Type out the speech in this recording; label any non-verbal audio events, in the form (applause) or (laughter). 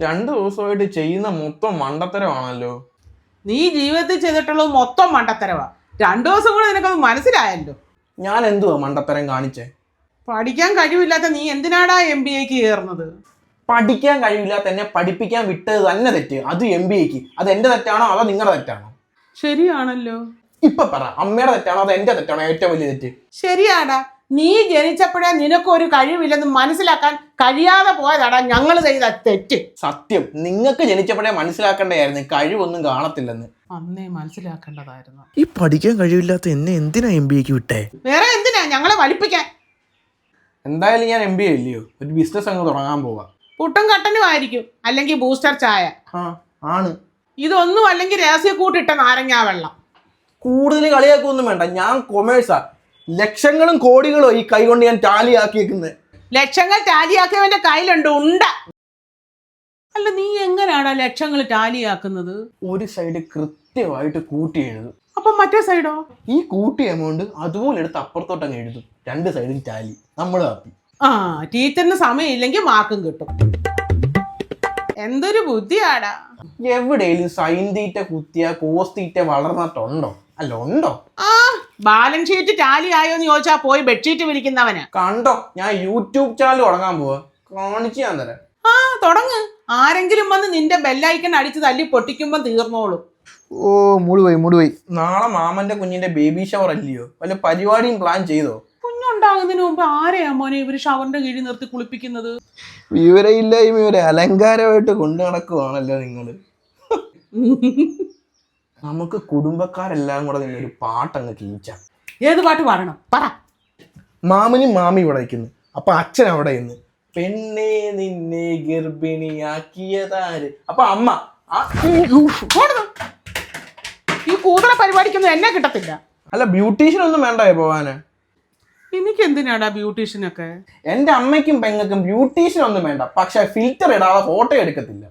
രണ്ടു ദിവസമായിട്ട് ചെയ്യുന്ന മൊത്തം മണ്ടത്തരമാണല്ലോ. നീ ജീവിതത്തിൽ ചെയ്തിട്ടുള്ളത് മൊത്തം മണ്ടത്തരവാ. രണ്ടു ദിവസം കൂടെ നിനക്കത് മനസ്സിലായല്ലോ. ഞാൻ എന്തുവാ മണ്ടത്തരം കാണിച്ചേ? പഠിക്കാൻ കഴിവില്ലാത്ത നീ എന്തിനാടാ എം ബി എക്ക് കയറുന്നത്? പഠിക്കാൻ കഴിവില്ലാത്ത എന്നെ പഠിപ്പിക്കാൻ വിട്ടത് തന്നെ തെറ്റ്. അത് എം ബി എക്ക് അത് എന്റെ തെറ്റാണോ? അതോ നിങ്ങളുടെ തെറ്റാണോ? ശരിയാണല്ലോ. ഇപ്പൊ പറ. അമ്മയുടെ തെറ്റാണോ? അത് എന്റെ തെറ്റാണോ? ഏറ്റവും വലിയ തെറ്റ്. ശരിയാടാ. നീ ജനിച്ചപ്പോഴേ നിനക്കൊരു കഴിവില്ലെന്ന് മനസ്സിലാക്കാൻ കഴിയാതെ പോയതാടാ ഞങ്ങൾ ചെയ്ത തെറ്റ്. സത്യം. നിങ്ങൾക്ക് ജനിച്ചപ്പോഴേ മനസ്സിലാക്കേണ്ടതായിരുന്നു. കഴിവൊന്നും കാണത്തില്ലെന്ന്. അന്നേ മനസ്സിലാക്കേണ്ടതായിരുന്നു. ഈ പഠിക്കാൻ കഴിവില്ലാത്ത എന്നെ എന്തിനാ എം ബി എക്ക് വിട്ടേ? വേറെ എന്തിനാ? ഞങ്ങളെ വലിപ്പിക്കാൻ എന്തായാലും ഞാൻ എം ബി എ ഇല്ലയോ? ഒരു ബിസിനസ് അങ്ങ് തുടങ്ങാൻ പോവാ. പുട്ടും കട്ടനും ആയിരിക്കും. അല്ലെങ്കിൽ ബൂസ്റ്റർ ചായ. ആ ആണ്. ഇതൊന്നും അല്ലെങ്കിൽ രഹസ്യക്കൂട്ടിട്ട നാരങ്ങാ വെള്ളം. കൂടുതൽ കളിയാക്കൊന്നും വേണ്ട. ഞാൻ കൊമേഴ്സാ ലക്ഷങ്ങളും കോടികളോ ഈ കൈ കൊണ്ട് ഞാൻ ടാലിയാക്കിയേക്കുന്നത് ലക്ഷങ്ങൾ ടാലിയാക്കിയവന്റെ കയ്യിലുണ്ട് ഉണ്ട. അല്ല നീ എങ്ങനെയാണ് ലക്ഷങ്ങൾ ടാലിയാക്കുന്നത്? ഒരു സൈഡ് കൃത്യമായിട്ട് കൂട്ടി എഴുതും. അപ്പൊ മറ്റേ സൈഡോ? ഈ കൂട്ടി എമൗണ്ട് അതുപോലെ എടുത്ത് അപ്പുറത്തോട്ട് അങ്ങ് എഴുതും. രണ്ട് സൈഡും ടാലി. നമ്മൾ ഹാപ്പി ആ ടീച്ചറിന് സമയം ഇല്ലെങ്കിൽ മാർക്കും കിട്ടും. എന്തൊരു ബുദ്ധിയാടാ. എവിടെയും സൈൻ തീറ്റ കുത്തിയ കോസ് തീറ്റ വളർന്നിട്ടുണ്ടോ? അല്ല ഉണ്ടോ? ആ ബാലൻസ് ഷീറ്റ് ടാലി ആയോ എന്ന് ചോദിച്ചാ പോയി ബെഡ്ഷീറ്റ് വിരിക്കുന്നവന്. കണ്ടോ? ഞാൻ യൂട്യൂബ് ചാനൽ തുടങ്ങാൻ പോവാ. കാണിച്ചു ഞാൻ തരാം. ആ തുടങ്ങ്. ആരെങ്കിലും വന്ന് നിന്റെ ബെല്ലൈക്കൺ അടിച്ച് തല്ലി പൊട്ടിക്കുമ്പോ തീർന്നോളൂ. ഓ മുടുവൈ മുടുവൈ നാളെ മാമന്റെ കുഞ്ഞിന്റെ ബേബി ഷവർ അല്ലയോ? വല്ല പരിപാടിയും പ്ലാൻ ചെയ്തോ? കുഞ്ഞുണ്ടാകുന്നതിന് മുമ്പ് ആരെയാ മോനെ ഇവർ ഷവറിന്റെ കീഴിൽ നിർത്തി കുളിപ്പിക്കുന്നത്? വിവരമില്ലായ്മ ഒരു അലങ്കാരമായിട്ട് കൊണ്ടു നടക്കുവാണല്ലോ നിങ്ങൾ (laughs) നമുക്ക് കുടുംബക്കാരെല്ലാം കൂടെ നിന്ന് ഒരു പാട്ടങ്ങ് കീച്ചാം ഏത് പാട്ട് പാടണം? പറ. മാമനും മാമി ഇവിടെ നിൽക്കുന്നു. അപ്പൊ അച്ഛൻ അവിടെ ഇന്ന് പെണ്ണെ നിന്നെ ഗർഭിണിയാക്കിയതാര്? അപ്പൊ അമ്മ ആ, ഓടുന്നു. ഈ കൂതറ പരിപാടിക്കൊന്നും എന്നെ കിട്ടത്തില്ല. അല്ല ബ്യൂട്ടീഷ്യൻ ഒന്നും വേണ്ടായോ പോവാന്? എനിക്ക് എന്തിനാടാ ബ്യൂട്ടീഷ്യനൊക്കെ? എന്റെ അമ്മയ്ക്കും പെങ്ങൾക്കും ബ്യൂട്ടീഷ്യൻ ഒന്നും വേണ്ട. പക്ഷെ ഫിൽറ്റർ ഇടാതെ ഫോട്ടോ എടുക്കത്തില്ല.